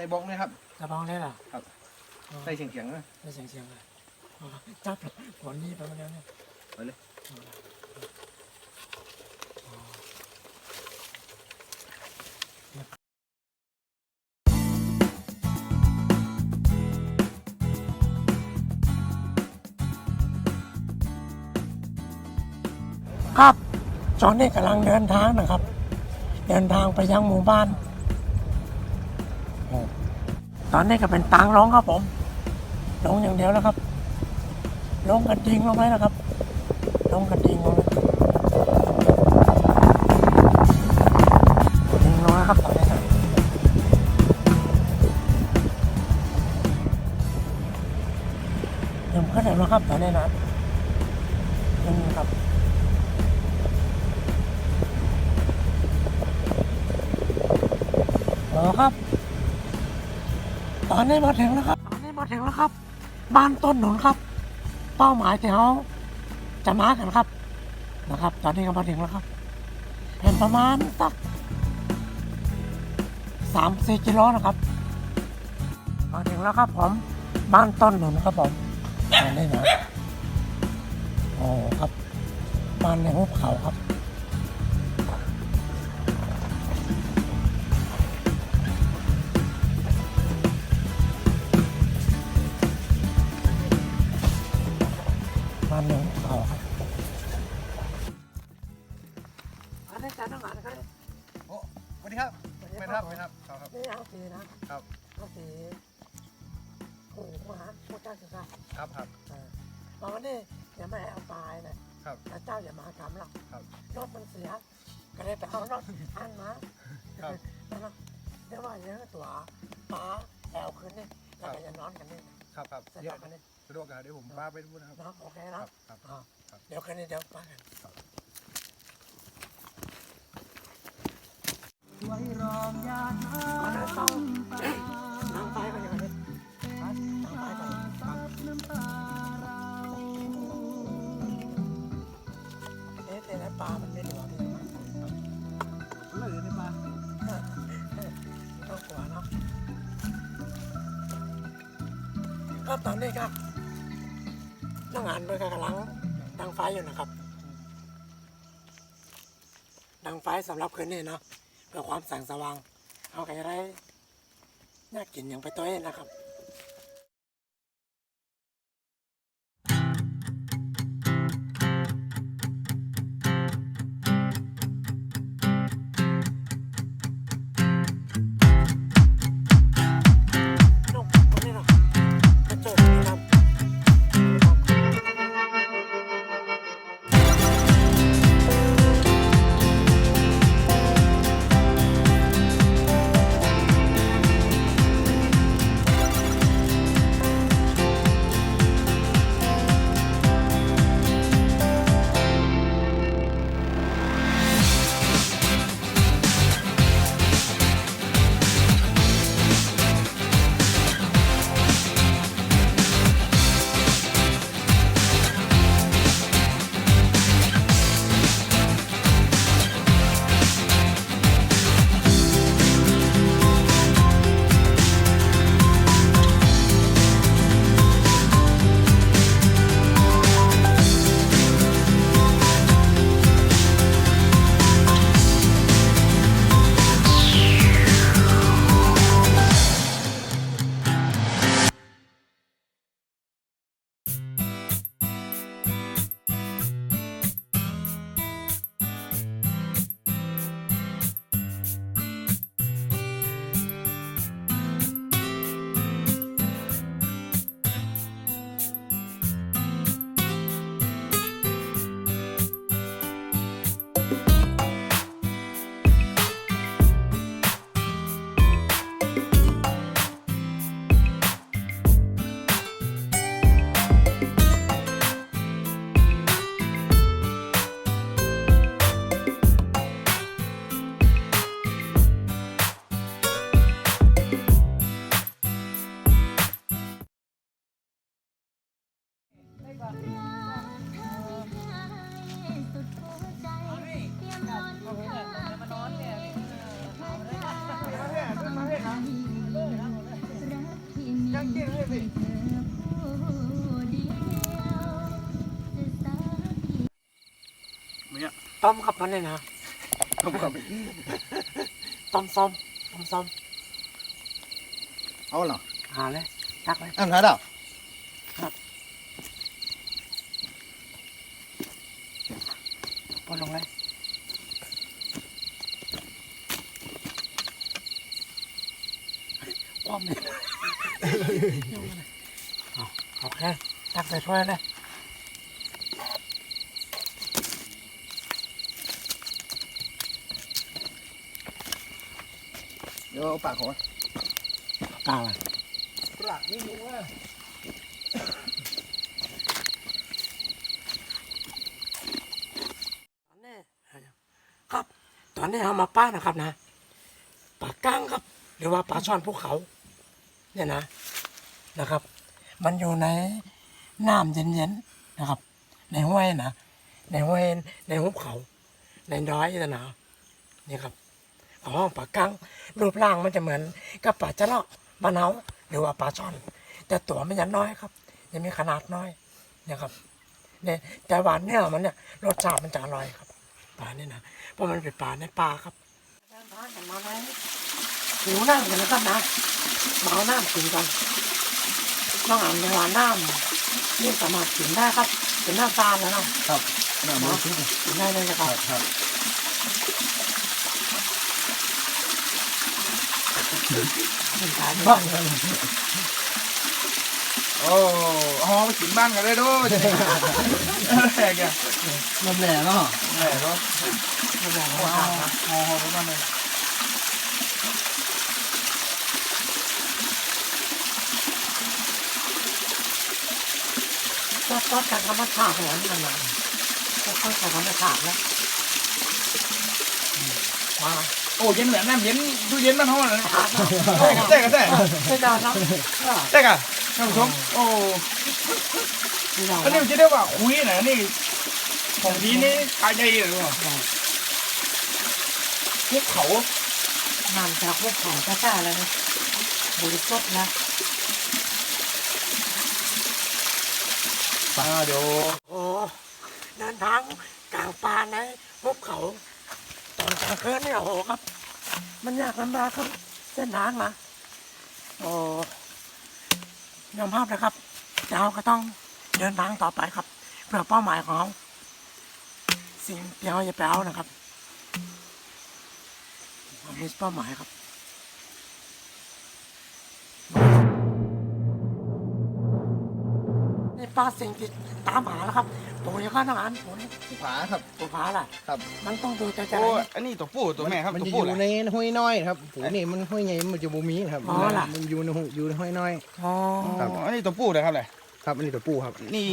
ส่บล็อกนะครับจะบ้องได้เหรอครับ อ๋อใส่เสียงเสียงๆนะได้เสียงเสียงเลยอ๋อจับผลนี้ไปมาแล้วเนี่ยไปเลยอ๋ออ๋อครับจอนนี่กำลังเดินทางนะครับ เดินทางไปยังหมู่บ้านโอ้ ตอนนี้ก็เป็นตางร้องครับผมลงอย่างเดียวแล้วครับลงกระดิ่งลงไหมนะครับลงกระดิ่งลงเลยกระดิ่งลงนะครับตอนนี้นะยังขึ้นแล้วนะครับตอนนี้นะยังครับหมอครับ อนนี้มาถึงแล้วครับ ตอนนี้มาถึงแล้วครับ บ้านต้นหนุนครับ เป้าหมายที่เขาจะมากันครับ นะครับ ตอนนี้ก็มาถึงแล้วครับเป็นประมาณสักสามสี่กิโลนะครับมาถึงแล้วครับผมบ้านต้นหนุนครับผมตอนนี้นะโอ้ครับบ้านในหุบเขาครับ อมาวันนี้อย่าไม่ให้เอาปลายนะครับ พระเจ้าอย่ามาทำหรอกครับรถมันเสีย ก็เลยไปเอารถอันมาครับนั่นนะเดี๋ยวว่าเยอะตัวปลาแอลคืนนี่แล้วก็จะนอนกันนี่นะครับครับสะดเดี๋ยววกกันนี่สะดวกกันเดี๋ยวผมพาไปดูนะครับ เนาะโอเคคเนาะรับครับ อ่าครับ เดี๋ยวคืนนี้เดี๋ยวไปกัน ไว้รองยาน้เอาน้ำต้องน้ำไฟ ตอนนี้ครับน้องงานด้วยกำลังดังไฟอยู่นะครับ ดังไฟสำหรับคืนนี้เนาะเพื่อความแสงสว่างเอาไปไรน่ากินอย่างไปตัวเองนะครับางเก่งเลยต้มขับมันเลยนะต้มกับต้มซ้อมต้มซ้อมเอาเหรอหาเลยตักเลยอันไหนอะปนลงเลย ป้อมเลยเอาโอเคตักใส่ถ้วยเลยเดี๋ยวเอาปากของเปล่าอะปากไม่รู้ว่าตอนนี้ครับ ตอนนี้เอามาป้านะครับนะปลาก้างครับ หรือว่าปลาช่อนภูเขา เนี่ยนะนะครับ มันอยู่ในน้ำเย็นๆนะครับ ในห้วยนะในห้วยในหุบเขา ในดอยนะนะนี่ครับเอาห้องปลาก้งรูปร่างมันจะเหมือนกับปลาจะเลาะมะนาวหรือว่าปลาช่อน แต่ตัวมันยังน้อยครับยังมีขนาดน้อยนี่ครับเนี่ยแต่หวานเนื้อมันเนี่ยรสชาติมันจะอร่อยครับปลาเนี่ยนะเพราะมันเป็นปลาในป่าครับ เดินทางกันมาไหมหิวน้ำกันนะครับนะมาเอาน้ำกินกันน้องอ่านในหวานน้ำนี่สามารถกินได้ครับเป็นน้ำตาลแล้วนะครับน้ำมันชุบกินได้เลยนะครับครับเป็นสายบ้างโอ้เอาไปกินบ้านกันได้ด้วยแหกอะลมแหล่เนาะแหกก็ไม่แบ่งเอาให้เอาขาดนะเอาเอาไปบ้านเลย ก็ก็จากธรรมชาติของมันนะก็ค่อยจากธรรมชาติแล้วอืมว้าวโอ้เย็นเหมือนน้ำเย็นตู้เย็นบ้านห้องเลยขาดนะเต้กันเต้ไม่ได้นะเต้กันท่านผู้ชมโอ้ไม่ได้อันนี้นะมันจะได้ว่าคุยนะนี่ของดีนี่ตายใจเลยว่ะพวกเขาน้ำจากพวกของจ้าๆเลยนะบริสุทธิ์นะ อ่าเดี๋ยวโอ้เดินทางกลางป่าในภูเขา ตอนกลางคืนเนี่ยโอ้โหครับ มันยากลำบากครับ เส้นทางนะโอ้ยอมภาพนะครับเราก็ต้องเดินทางต่อไปครับ เพื่อเป้าหมายของเราสิ่งที่เราจะไปเอานะครับเรามีเป้าหมายครับ นี่ป้าสิ่งที่ตามหาแล้วครับปู่ยังข้าทหารปู่นี่ผาครับปู่หาล่ะครับ มันต้องดูใจใจ โอ้อันนี้ตัวผู้ตัวแม่ครับมันตัวจะอผู้ยู่แหละในห้วยน้อยครับผูนี่มันห้วยใหญ่มันจะบ่มีครับมันอยู่ในห้วยอยู่ในห้วยน้อย อ๋อ ครับ อ๋ออันนี้ตัวผู้เลยครับเลยครับอันนี้ตัวปูครับนี่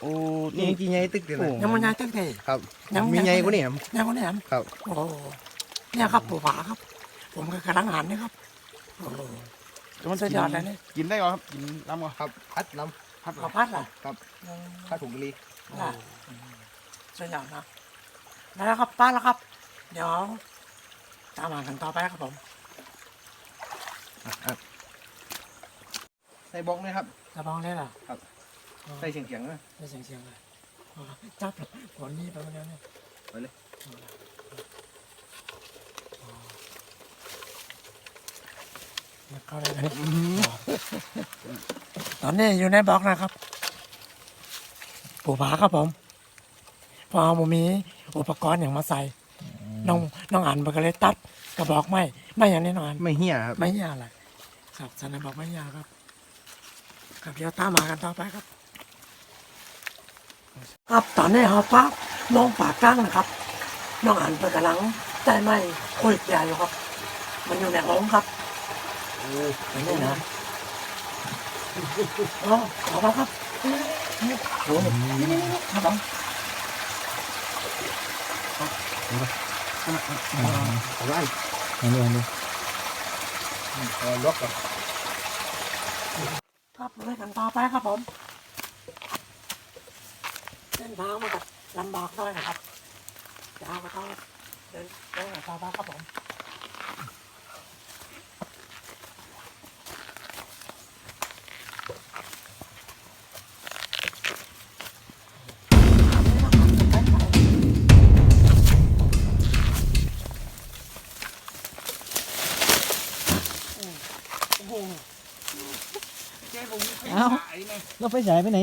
โอ้นี่นี่ กี่ใหญ่ตึกเดียวนะยังมันยังตั้งแต่ ครับยัง มีใหญ่กว่านี่ครับยังคนแหนมครับโอ้โหเนี่ยครับปู่ผาครับ ผมก็กำลังหันนี่ครับโอ้โหมันสุดยอดเลยนี่กินได้ก่อนครับกินลำก่อนครับพัดน้ พัดขอพัดล่ะครับำพัดถุงกะลีล่ะสุดยอดนะแล้วครับป้าแล้วครับ เดี๋ยวตามหากันต่อไปครับผมใส่บล็อกเลยครับ จะบ้องเลยล่ะครับ อ๋อใส่เสียงเสียงๆนะได้เสียงเสียงเลยอ๋อจับผลนี่ไปวันนี้เนี่ย ไปเลยอ๋อแล้วเข้าเลยนะ ตอนนี้อยู่ในบล็อกนะครับ ปู่ผาครับผมเพอผมมีอุปกรณ์อย่างมาใส่ น้องน้องอ่านมันก็เลยตัดกระบอกไม้ไม่อย่างนี้น้องอ่านไม่เหี้ยครับไม่ยาอะไรครับสันบอกไม่ยาครับ ครับเดี๋ยวตามมากันต่อไปครับ ครับตอนนี้เราพักมองป่ากลางนะครับน้องอ่านไปกำลังใจไม่คุยใหญ่อยู่ครับ มันอยู่ในห้องครับอันนี้นะ อ๋อขอบคุณครับโอ้นี่นี่นี่ครับผมครับเอาไว้อันนี้อันนี้เอาล็อกก่อนครับไปกันต่อไปครับผมเส้นทางมันก็ลำบากหน่อยนะครับจะเอาก็ต้องเดินเดินต่อไปครับผม ขายไงเราไปฉายไปไหน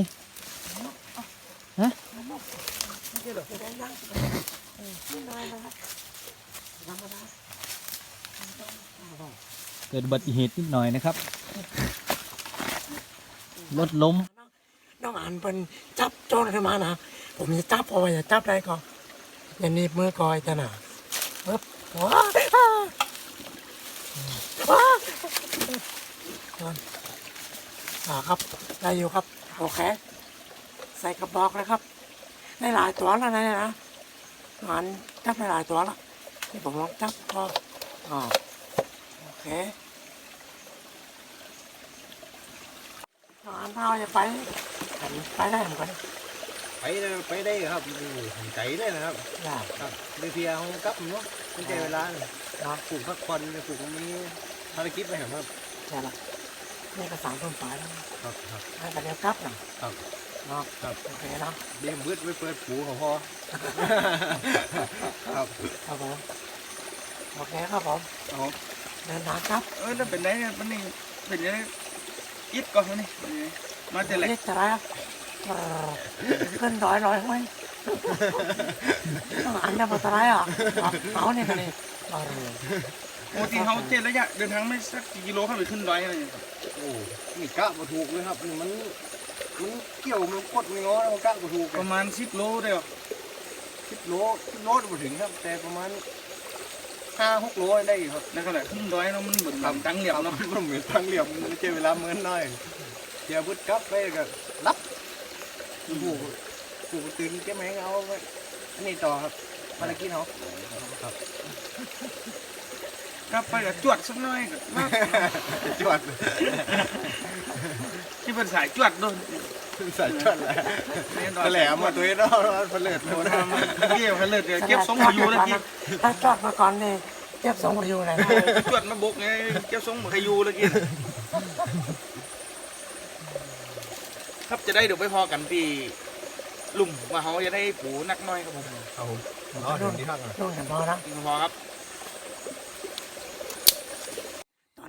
เดี๋ยวได้นั่งเออไม่ได้นะครับธรรมดาเกิดอุบัติเหตุนิดหน่อยนะครับ รถล้ม น้องอ่านเป็นจับโจรขึ้นมานะ ผมจะจับเอาไว้จะจับได้ก่อนอย่าหนีบมือกอยจะหนาปึ๊บว้าว้า อ่าครับ ได้อยู่ครับโอเคใส่กระบอกเลยครับ ได้หลายตัวแล้วนะเนี่ยนะน้องอ่านจับได้หลายตัวแล้วนี่ผมลองจับพออ่าโอเคน้องอ่านเราจะไปไปได้เหมือนกันไปได้ไปได้ครับใจได้นะครับได้ครับเรือเพียเขากลับเนาะเป็นใจเวลาเนี่ยเนาะปลูกพักผ่อนปลูกมีภารกิจไปเหรอครับใช่ละ นี่ก็สามต้นสายแล้วครับครับให้กันเดียวกลับหน่อยครับเนาะครับโอเคเนาะเบี้ยมืดไว้เปิดผูของพ่อครับครับผมโอเคครับผมอ๋อเดินทางครับเออแล้วเป็นไรเนี่ยมันนี่เป็นยังไงอิดก่อนนี่เป็นยังไงมาแต่แหลกเรียกจะไรอะเออขึ้นดอยลอยไหมอันนี้มาตรายอะเอาเนี่ยกันนี่เออโอ้ที่เขาเจ็ดระยะเดินทางไม่สักกี่กิโลเข้าไปขึ้นดอยอะไรอย่างเงี้ยโอ้นี่กะมาถูกเลยครับนี่มันมันเกี่ยวมันกดไม่ง้อแล้วมันกะมาถูกประมาณสิบโลเดียวสิบโลสิบโลมาถึงครับ แต่ประมาณห้าหกโลได้อยู่ครับแล้วก็แหละขึ้นดอยเนาะมันเหมือนลำตังเหลี่ยมเนาะมันเหมือนทางเหลี่ยมมันใช้เวลาเหมือนหน่อยเดี๋ยวพุดกลับไปก็รับผูกผูกตื่นแก้แมงเอาไว้อันนี้ต่อครับภารกิจเขาครับ กลับไปกับจวดสักหน่อยก็มากจวดที่เป็นสายจวดด้วยใส่จวดแหละก็แหลมมาตัวนี้เนาะเพลิดโอ้ทำมันเกี่ยวกันเลยเดี๋ยวเก็บสองหัวยูเลยกินถ้าจอดมาก่อนนี่เก็บสองหัวอยู่เลยนะจวดมาบกไงเก็บสองหัวยูเลยกินครับจะได้เดี๋ยวไปพอกันที่ลุ่มว่าเขาจะได้ผูนักน้อยครับผมครับผมอ๋อถึงที่พักอะนู่นกันพอนะพอครับ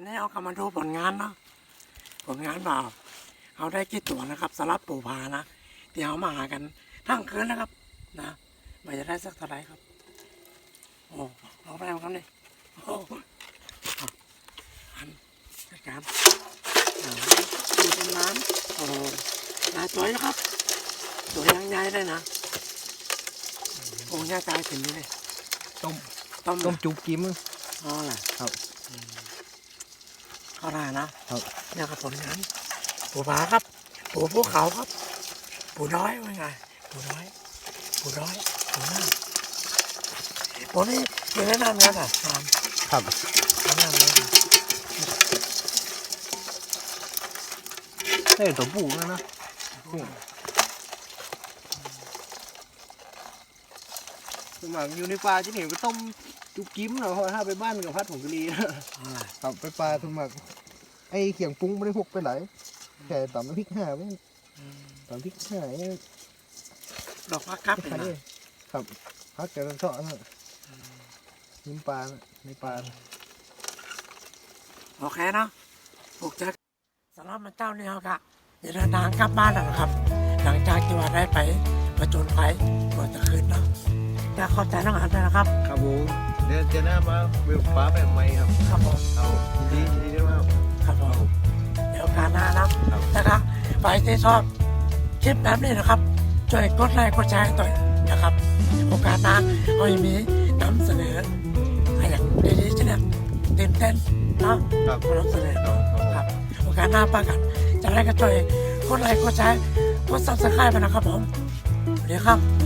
ตอนนี้เอากำมาดูผลงานเนาะผลงานเปล่าเอาได้กี่ตัวนะครับสำหรับปูพานะเดี๋ยวมาหากันทั้งคืนนะครับ นะมันจะได้สักเท่าไหรครับ โอ้ลองไปเอาครับนี่โอ้อะอันจัดการอ่าดูเป็นน้ำโอ้นายตัวนะครับตัวยังใหญ่เลยนะโอ้ย่าตายถึงนี่เลยต้มต้มต้มจุกกิมอ๋อแหละครับอืมเข้าได้นะครับเนี่ยครับผลงานปูผาครับปูภูเขาครับ ปูน้อยว่าไงปูน้อยปูน้อยปูน้ำปูนี่อยู่ในน้ำแล้วน่ะน้ำครับในน้ำแล้วน่ะเอ้ยตัวปูนะนะสมัครอยู่ในป่าที่เห็นไปต้ม จุกกิมเนาะเพราะถ้าไปบ้านกับพัดผงกะหรี่เอาล่ะครับไปปลาสมัครไอ้เขียงปรุงไม่ได้พกไปไหนแค่ตำน้ำพริกห่าไม่อืมตำพริกห่าเนี่ยดอกฟักครับใครเห็นไหมครับพักแกกันเสาะนะนิ้มปลาน่ะในปลาน่ะโอเคเนาะปลูกเจอสำหรับมันเจ้าเนี่ยครับอย่าเดินทางกลับบ้านแล้วนะครับ หลังจากที่ว่าได้ไปประจนภัยก่อนจะคืนเนาะแต่ขอบใจน้องอันด้วยนะครับ ครับผม เดี๋ยวเจอหน้ามาเวลฟ้าแบบใหม่ครับ ครับผมเอาดีดีด้วยครับ ครับผมเดี๋ยวการหน้านะนะครับไปที่ชอบคลิปแบบนี้นะครับ ช่วยกดไลค์กดแชร์ให้ต่อยนะครับ โอกาสหน้าเรายังมีนำเสนออะไรอย่างดีๆชนิดตื่นเต้นเนาะครับมานำเสนอครับ โอกาสหน้าปากัน จะได้ก็ช่วยกดไลค์กดแชร์กดซับสไครต์ไปนะครับผมสวัสดีครับ